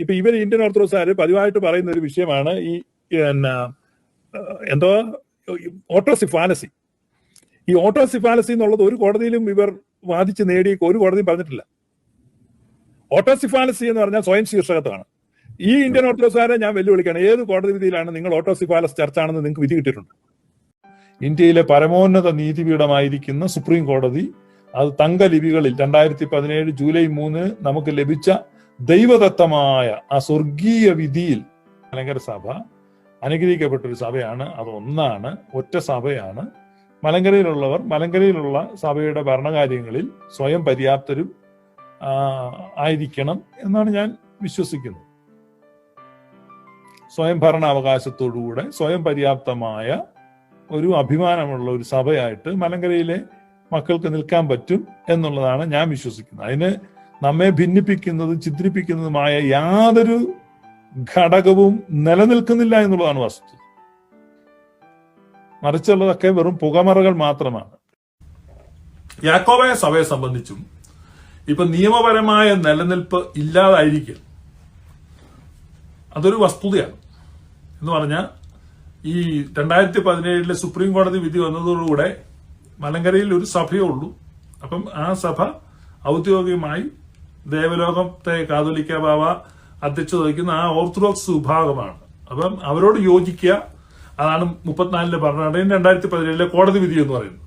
ഇപ്പൊ ഇവർ ഇന്ത്യൻ ഓർത്തഡോക്സുകാർ പതിവായിട്ട് പറയുന്ന ഒരു വിഷയമാണ് ഈ എന്തോ ഓട്ടോസിഫാലസി. ഈ ഓട്ടോസിഫാലസി എന്നുള്ളത് ഒരു കോടതിയിലും ഇവർ വാദിച്ച് നേടി ഒരു കോടതിയും പറഞ്ഞിട്ടില്ല. ഓട്ടോസിഫാലസി എന്ന് പറഞ്ഞാൽ സ്വയം ശീർഷകത്വമാണ് ഈ ഇന്ത്യൻ ഓർത്തഡോക്സുകാരെ ഞാൻ വെല്ലുവിളിക്കുകയാണ്. ഏത് കോടതി വിധിയിലാണ് നിങ്ങൾ ഓട്ടോസിഫാലസ് ചർച്ചാണെന്ന് നിങ്ങൾക്ക് വിധി കിട്ടിയിട്ടുണ്ട് ഇന്ത്യയിലെ പരമോന്നത നീതിപീഠമായിരിക്കുന്ന സുപ്രീം കോടതി അത് തങ്കലിപികളിൽ രണ്ടായിരത്തി പതിനേഴ് ജൂലൈ മൂന്ന് നമുക്ക് ലഭിച്ച ദൈവദത്തമായ ആ സ്വർഗീയ വിധിയിൽ മലങ്കര സഭ അനുഗ്രഹിക്കപ്പെട്ട ഒരു സഭയാണ്. അത് ഒന്നാണ്. ഒറ്റ സഭയാണ്. മലങ്കരയിലുള്ളവർ മലങ്കരയിലുള്ള സഭയുടെ ഭരണകാര്യങ്ങളിൽ സ്വയം പര്യാപ്തരും ആയിരിക്കണം എന്നാണ് ഞാൻ വിശ്വസിക്കുന്നത്. സ്വയം ഭരണാവകാശത്തോടുകൂടെ സ്വയം പര്യാപ്തമായ ഒരു അഭിമാനമുള്ള ഒരു സഭയായിട്ട് മലങ്കരയിലെ മക്കൾക്ക് നിൽക്കാൻ പറ്റും എന്നുള്ളതാണ് ഞാൻ വിശ്വസിക്കുന്നത്. അതിന് നമ്മെ ഭിന്നിപ്പിക്കുന്നതും ചിത്രിപ്പിക്കുന്നതുമായ യാതൊരു ഘടകവും നിലനിൽക്കുന്നില്ല എന്നുള്ളതാണ് വസ്തു. മറിച്ചുള്ളതൊക്കെ വെറും പുകമറകൾ മാത്രമാണ്. യാക്കോബായ സഭയെ സംബന്ധിച്ചും ഇപ്പൊ നിയമപരമായ നിലനിൽപ്പ് ഇല്ലാതായിരിക്കും. അതൊരു വസ്തുതയാണ്. എന്ന് പറഞ്ഞാൽ ഈ രണ്ടായിരത്തി പതിനേഴിലെ സുപ്രീം കോടതി വിധി വന്നതോടുകൂടെ മലങ്കരയിൽ ഒരു സഭയേ ഉള്ളൂ. അപ്പം ആ സഭ ഔദ്യോഗികമായി ദേവലോകത്തെ കാതോലിക്ക ബാബ അധ്യക്ഷത വഹിക്കുന്ന ആ ഓർത്തഡോക്സ് വിഭാഗമാണ്. അപ്പം അവരോട് യോജിക്കുക. അതാണ് മുപ്പത്തിനാലിന് ഭരണഘടനയും രണ്ടായിരത്തി പതിനേഴിലെ കോടതി വിധി എന്ന് പറയുന്നത്.